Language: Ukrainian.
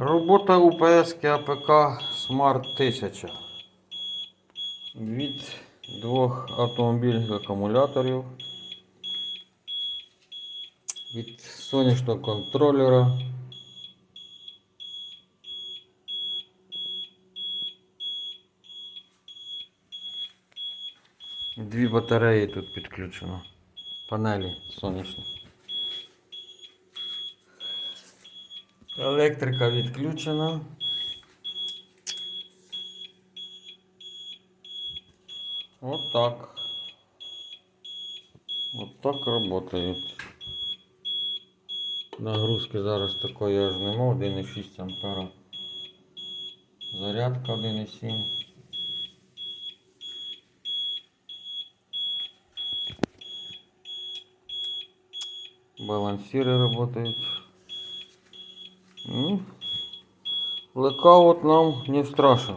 Робота УПС АПК Smart 1000 від двох автомобільних акумуляторів, від сонячного контролера. Дві батареї тут підключено. Панелі сонячні. Електрика відключена. Вот так. Вот так работает. Нагрузки зараз такої аж нема, 1,6 ампера. Зарядка 1,7. Балансиры работают. Блэкаут нам не страшен.